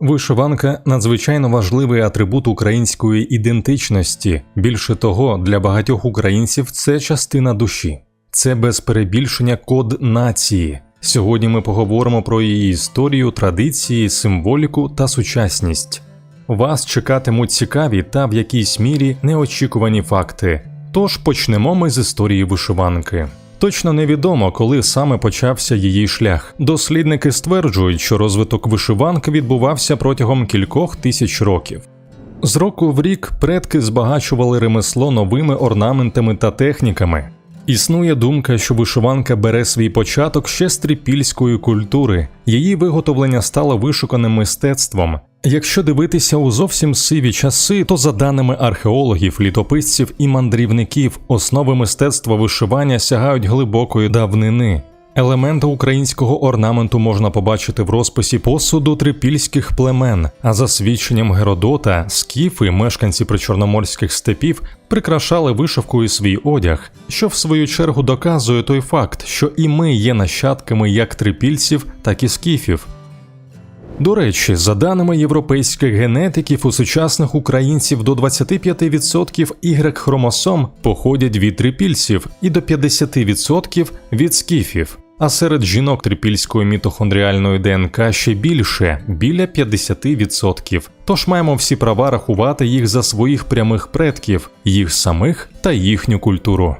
Вишиванка надзвичайно важливий атрибут української ідентичності. Більше того, для багатьох українців це частина душі, це без перебільшення код нації. Сьогодні ми поговоримо про її історію, традиції, символіку та сучасність. Вас чекатимуть цікаві та в якійсь мірі неочікувані факти. Тож почнемо ми з історії вишиванки. Точно невідомо, коли саме почався її шлях. Дослідники стверджують, що розвиток вишиванки відбувався протягом кількох тисяч років. З року в рік предки збагачували ремесло новими орнаментами та техніками. Існує думка, що вишиванка бере свій початок ще з трипільської культури, її виготовлення стало вишуканим мистецтвом. Якщо дивитися у зовсім сиві часи, то за даними археологів, літописців і мандрівників, основи мистецтва вишивання сягають глибокої давнини. Елементи українського орнаменту можна побачити в розписі посуду трипільських племен, а за свідченням Геродота, скіфи, мешканці причорноморських степів, прикрашали вишивкою свій одяг, що в свою чергу доказує той факт, що і ми є нащадками як трипільців, так і скіфів. До речі, за даними європейських генетиків, у сучасних українців до 25% y хромосом походять від трипільців і до 50% від скіфів. А серед жінок трипільської мітохондріальної ДНК ще більше біля 50%. Тож маємо всі права рахувати їх за своїх прямих предків, їх самих та їхню культуру.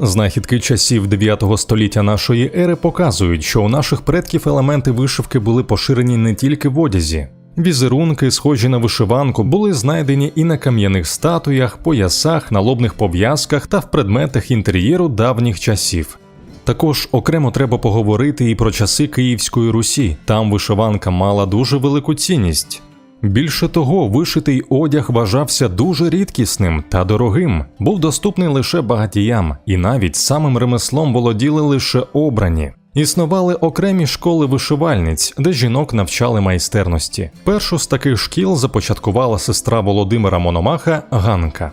Знахідки часів 9 століття нашої ери показують, що у наших предків елементи вишивки були поширені не тільки в одязі. Візерунки, схожі на вишиванку, були знайдені і на кам'яних статуях, поясах, налобних пов'язках та в предметах інтер'єру давніх часів. Також окремо треба поговорити і про часи Київської Русі. Там вишиванка мала дуже велику цінність. Більше того, вишитий одяг вважався дуже рідкісним та дорогим, був доступний лише багатіям, і навіть самим ремеслом володіли лише обрані. Існували окремі школи вишивальниць, де жінок навчали майстерності. Першу з таких шкіл започаткувала сестра Володимира Мономаха Ганка.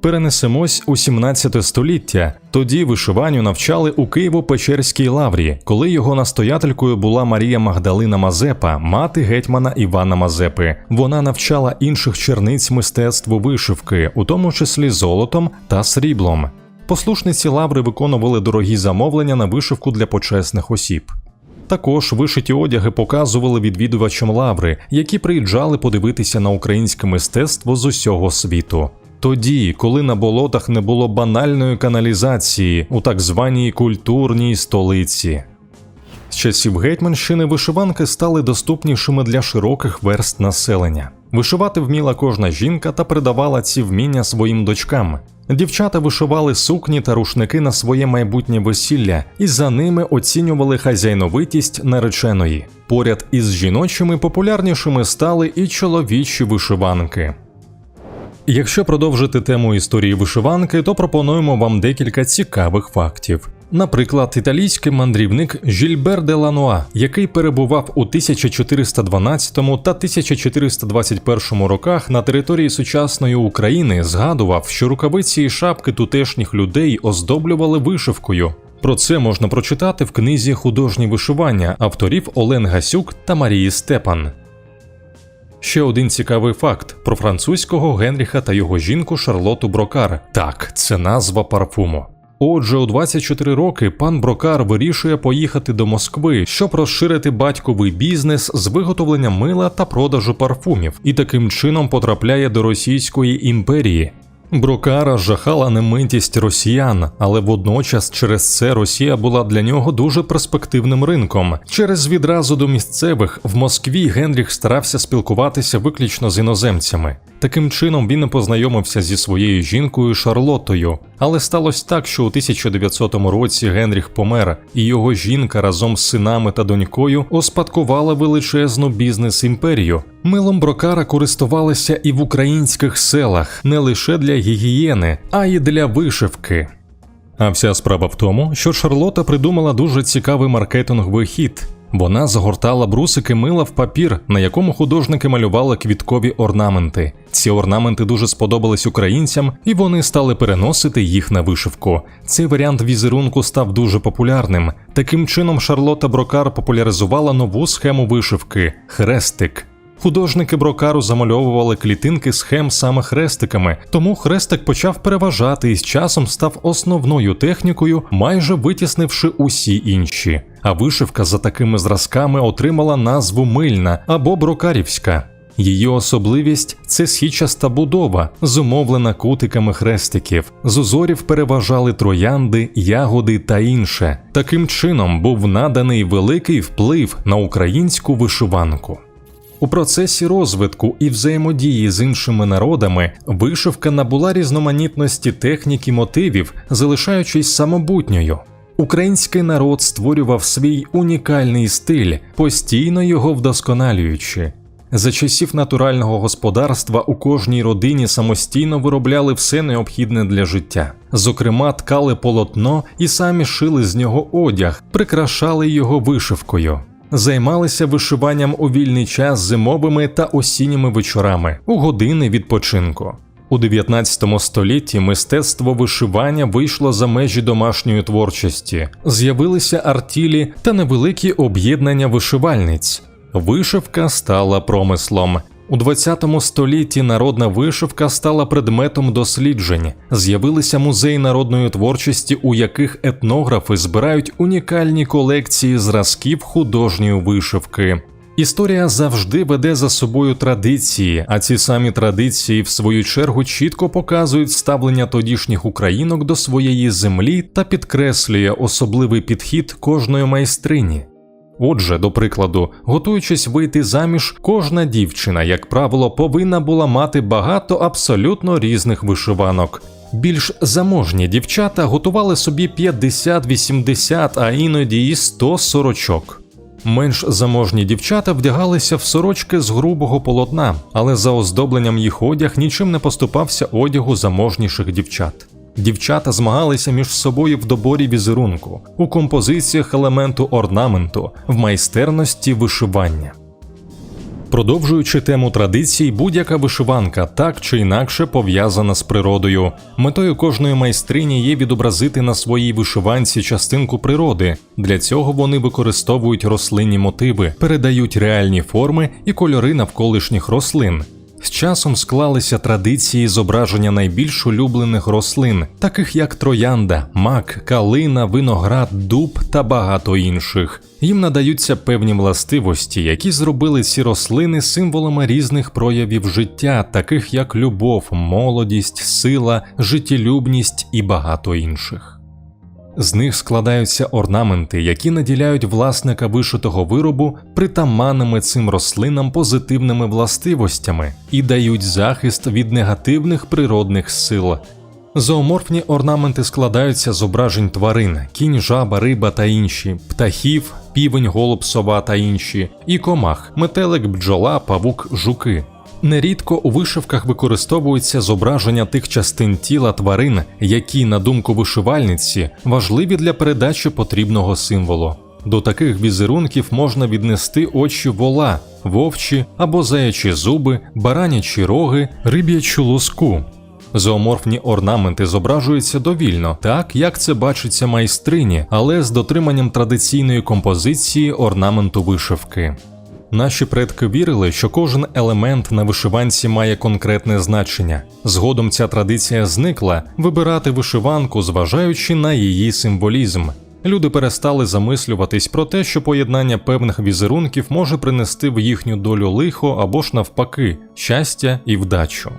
Перенесемось у 17 століття. Тоді вишиванню навчали у Києво-Печерській лаврі, коли його настоятелькою була Марія Магдалина Мазепа, мати гетьмана Івана Мазепи. Вона навчала інших черниць мистецтву вишивки, у тому числі золотом та сріблом. Послушниці лаври виконували дорогі замовлення на вишивку для почесних осіб. Також вишиті одяги показували відвідувачам лаври, які приїжджали подивитися на українське мистецтво з усього світу. Тоді, коли на болотах не було банальної каналізації у так званій культурній столиці. З часів Гетьманщини вишиванки стали доступнішими для широких верст населення. Вишивати вміла кожна жінка та передавала ці вміння своїм дочкам. Дівчата вишивали сукні та рушники на своє майбутнє весілля, і за ними оцінювали хазяйновитість нареченої. Поряд із жіночими популярнішими стали і чоловічі вишиванки. Якщо продовжити тему історії вишиванки, то пропонуємо вам декілька цікавих фактів. Наприклад, італійський мандрівник Жільбер де Лануа, який перебував у 1412 та 1421 роках на території сучасної України, згадував, що рукавиці і шапки тутешніх людей оздоблювали вишивкою. Про це можна прочитати в книзі Художні вишивання авторів Олен Гасюк та Марії Степан. Ще один цікавий факт про французького Генріха та його жінку Шарлоту Брокар. Так, це назва парфуму. Отже, у 24 роки пан Брокар вирішує поїхати до Москви, щоб розширити батьковий бізнес з виготовлення мила та продажу парфумів, і таким чином потрапляє до Російської імперії. Брокара жахала немитість росіян, але водночас через це Росія була для нього дуже перспективним ринком. Через відразу до місцевих в Москві Генріх старався спілкуватися виключно з іноземцями. Таким чином він познайомився зі своєю жінкою Шарлоттою. Але сталося так, що у 1900 році Генріх помер, і його жінка разом з синами та донькою успадкувала величезну бізнес-імперію. Милом брокара користувалися і в українських селах не лише для гігієни, а й для вишивки. А вся справа в тому, що Шарлота придумала дуже цікавий маркетинговий хід. Вона загортала брусики мила в папір, на якому художники малювали квіткові орнаменти. Ці орнаменти дуже сподобались українцям, і вони стали переносити їх на вишивку. Цей варіант візерунку став дуже популярним. Таким чином, Шарлота Брокар популяризувала нову схему вишивки хрестик. Художники брокару замальовували клітинки схем саме хрестиками, тому хрестик почав переважати і з часом став основною технікою, майже витіснивши усі інші. А вишивка за такими зразками отримала назву мильна або брокарівська. Її особливість це східчаста будова, зумовлена кутиками хрестиків. З узорів переважали троянди, ягоди та інше. Таким чином був наданий великий вплив на українську вишиванку. У процесі розвитку і взаємодії з іншими народами вишивка набула різноманітності технік і мотивів, залишаючись самобутньою. Український народ створював свій унікальний стиль, постійно його вдосконалюючи. За часів натурального господарства у кожній родині самостійно виробляли все необхідне для життя. Зокрема, ткали полотно і самі шили з нього одяг, прикрашали його вишивкою. Займалися вишиванням у вільний час зимовими та осінніми вечорами у години відпочинку. У 19 столітті мистецтво вишивання вийшло за межі домашньої творчості, з'явилися артілі та невеликі об'єднання вишивальниць. Вишивка стала промислом. У 20 столітті народна вишивка стала предметом досліджень. З'явилися музеї народної творчості, у яких етнографи збирають унікальні колекції зразків художньої вишивки. Історія завжди веде за собою традиції, а ці самі традиції, в свою чергу, чітко показують ставлення тодішніх українок до своєї землі та підкреслює особливий підхід кожної майстрині. Отже, до прикладу, готуючись вийти заміж, кожна дівчина, як правило, повинна була мати багато абсолютно різних вишиванок. Більш заможні дівчата готували собі 50-80, а іноді і 100 сорочок. Менш заможні дівчата вдягалися в сорочки з грубого полотна, але за оздобленням їх одяг нічим не поступався одягу заможніших дівчат. Дівчата змагалися між собою в доборі візерунку, у композиціях елементу орнаменту, в майстерності вишивання. Продовжуючи тему традицій, будь-яка вишиванка так чи інакше пов'язана з природою. Метою кожної майстрині є відобразити на своїй вишиванці частинку природи. Для цього вони використовують рослинні мотиви, передають реальні форми і кольори навколишніх рослин. З часом склалися традиції зображення найбільш улюблених рослин, таких як троянда, мак, калина, виноград, дуб та багато інших. Їм надаються певні властивості, які зробили ці рослини символами різних проявів життя, таких як любов, молодість, сила, життєлюбність і багато інших. З них складаються орнаменти, які наділяють власника вишитого виробу притаманними цим рослинам позитивними властивостями і дають захист від негативних природних сил. Зооморфні орнаменти складаються з ображень тварин, кінь, жаба, риба та інші, птахів, півень, голуб, сова та інші, і комах, метелик, бджола, павук, жуки. Нерідко у вишивках використовуються зображення тих частин тіла тварин, які, на думку вишивальниці, важливі для передачі потрібного символу. До таких візерунків можна віднести очі вола, вовчі або заячі зуби, баранячі роги, риб'ячу луску. Зооморфні орнаменти зображуються довільно, так як це бачиться майстрині, але з дотриманням традиційної композиції орнаменту вишивки. Наші предки вірили, що кожен елемент на вишиванці має конкретне значення. Згодом ця традиція зникла вибирати вишиванку, зважаючи на її символізм. Люди перестали замислюватись про те, що поєднання певних візерунків може принести в їхню долю лихо або ж навпаки, щастя і вдачу.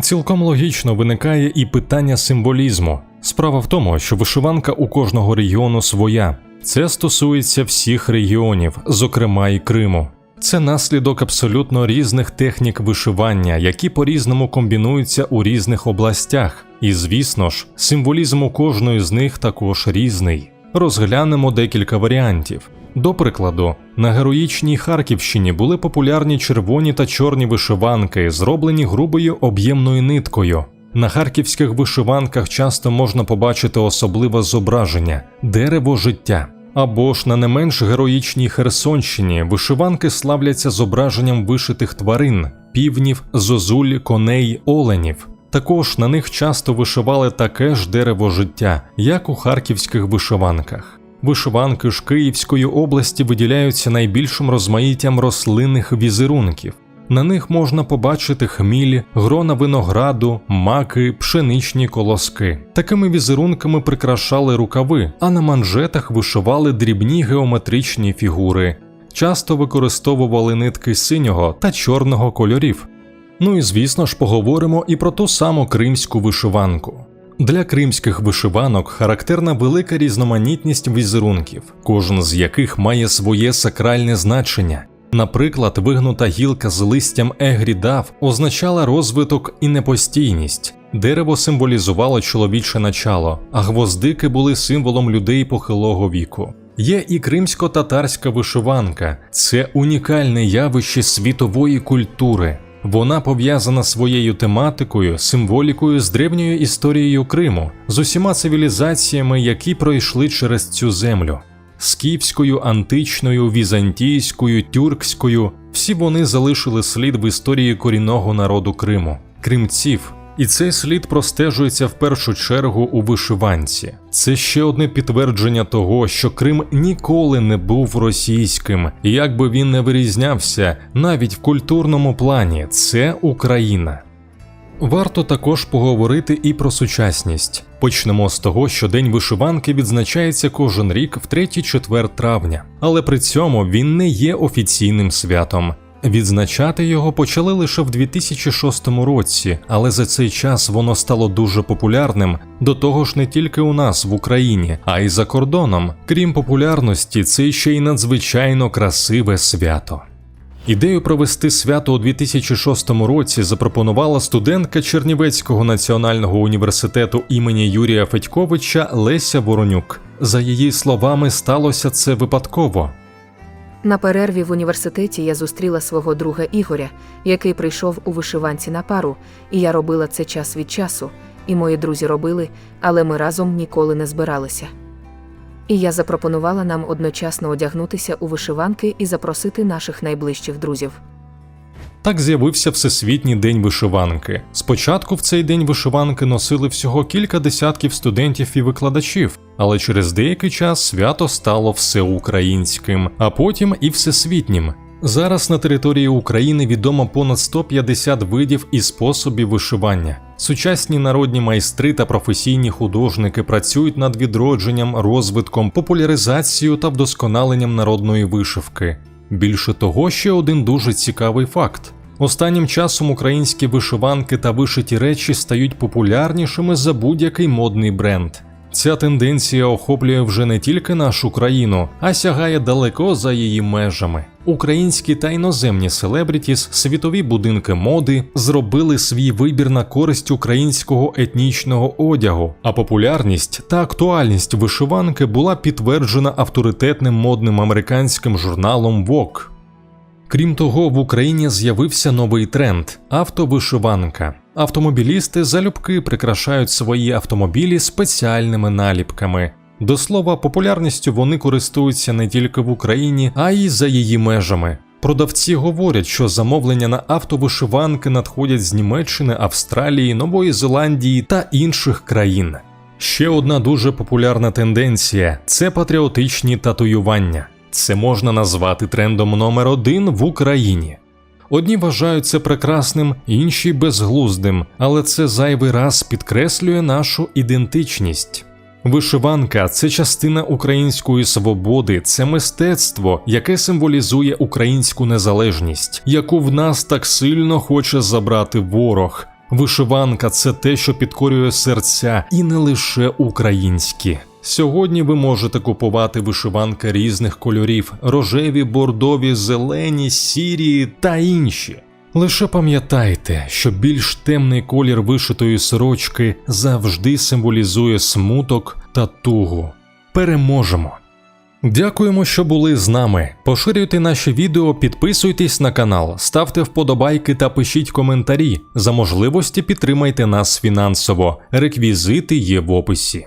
Цілком логічно виникає і питання символізму. Справа в тому, що вишиванка у кожного регіону своя. Це стосується всіх регіонів, зокрема і Криму. Це наслідок абсолютно різних технік вишивання, які по-різному комбінуються у різних областях, і, звісно ж, символізм у кожної з них також різний. Розглянемо декілька варіантів. До прикладу, на героїчній Харківщині були популярні червоні та чорні вишиванки, зроблені грубою об'ємною ниткою. На харківських вишиванках часто можна побачити особливе зображення дерево життя. Або ж на не менш героїчній Херсонщині вишиванки славляться зображенням вишитих тварин, півнів, зозуль, коней, оленів. Також на них часто вишивали таке ж дерево життя, як у харківських вишиванках. Вишиванки ж Київської області виділяються найбільшим розмаїттям рослинних візерунків. На них можна побачити хміль, грона винограду, маки, пшеничні колоски. Такими візерунками прикрашали рукави, а на манжетах вишивали дрібні геометричні фігури. Часто використовували нитки синього та чорного кольорів. Ну і звісно ж поговоримо і про ту саму кримську вишиванку. Для кримських вишиванок характерна велика різноманітність візерунків, кожен з яких має своє сакральне значення. Наприклад, вигнута гілка з листям егрідав означала розвиток і непостійність, дерево символізувало чоловіче начало, а гвоздики були символом людей похилого віку. Є і кримсько-татарська вишиванка, це унікальне явище світової культури. Вона пов'язана своєю тематикою, символікою з древньою історією Криму, з усіма цивілізаціями, які пройшли через цю землю. Скіфською, античною, візантійською, тюркською всі вони залишили слід в історії корінного народу Криму, кримців. І цей слід простежується в першу чергу у вишиванці. Це ще одне підтвердження того, що Крим ніколи не був російським, і як би він не вирізнявся, навіть в культурному плані це Україна. Варто також поговорити і про сучасність. Почнемо з того, що День вишиванки відзначається кожен рік в 3-4 травня, але при цьому він не є офіційним святом. Відзначати його почали лише в 2006 році, але за цей час воно стало дуже популярним. До того ж, не тільки у нас в Україні, а й за кордоном. Крім популярності, це ще й надзвичайно красиве свято. Ідею провести свято у 2006 році запропонувала студентка Чернівецького національного університету імені Юрія Федьковича Леся Воронюк. За її словами, сталося це випадково. На перерві в університеті я зустріла свого друга Ігоря, який прийшов у вишиванці на пару, і я робила це час від часу, і мої друзі робили, але ми разом ніколи не збиралися. І я запропонувала нам одночасно одягнутися у вишиванки і запросити наших найближчих друзів. Так з'явився Всесвітній день вишиванки. Спочатку в цей день вишиванки носили всього кілька десятків студентів і викладачів, але через деякий час свято стало всеукраїнським, а потім і всесвітнім. Зараз на території України відомо понад 150 видів і способів вишивання. Сучасні народні майстри та професійні художники працюють над відродженням, розвитком, популяризацією та вдосконаленням народної вишивки. Більше того, ще один дуже цікавий факт. Останнім часом українські вишиванки та вишиті речі стають популярнішими за будь-який модний бренд. Ця тенденція охоплює вже не тільки нашу країну, а сягає далеко за її межами. Українські та іноземні селебрітіс, світові будинки моди зробили свій вибір на користь українського етнічного одягу, а популярність та актуальність вишиванки була підтверджена авторитетним модним американським журналом Vogue. Крім того, в Україні з'явився новий тренд автовишиванка. Автомобілісти залюбки прикрашають свої автомобілі спеціальними наліпками. До слова, популярністю вони користуються не тільки в Україні, а й за її межами. Продавці говорять, що замовлення на автовишиванки надходять з Німеччини, Австралії, Нової Зеландії та інших країн. Ще одна дуже популярна тенденція це патріотичні татуювання. Це можна назвати трендом номер один в Україні. Одні вважають це прекрасним, інші безглуздим, але це зайвий раз підкреслює нашу ідентичність. Вишиванка це частина української свободи, це мистецтво, яке символізує українську незалежність, яку в нас так сильно хоче забрати ворог. Вишиванка це те, що підкорює серця, і не лише українські. Сьогодні ви можете купувати вишиванки різних кольорів: рожеві, бордові, зелені, сірі та інші. Лише пам'ятайте, що більш темний колір вишитої сорочки завжди символізує смуток та тугу. Переможемо! Дякуємо, що були з нами. Поширюйте наші відео, підписуйтесь на канал, ставте вподобайки та пишіть коментарі. За можливості підтримайте нас фінансово. Реквізити є в описі.